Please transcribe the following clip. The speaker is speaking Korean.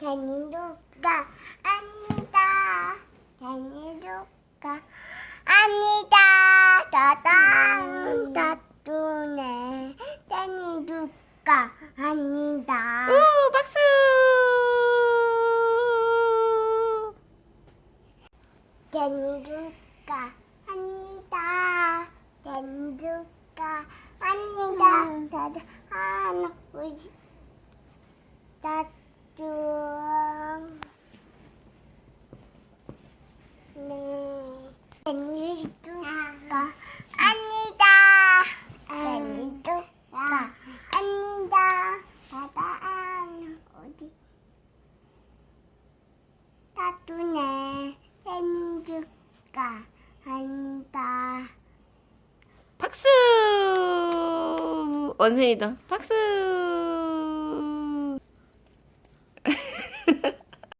생일루가 아니다. 생일루가 아니다. 따단 따뚜네 생일루가 아니다. 오, 박수! 생일루가 아니다. 생일루가 아니다. 따단 하나 우지 따뚜 네. 생일루가 아니다. 생일루가 아니다. 따단 어디 따뚜네 생일루가 아니다. 박수! 원생이도 박수!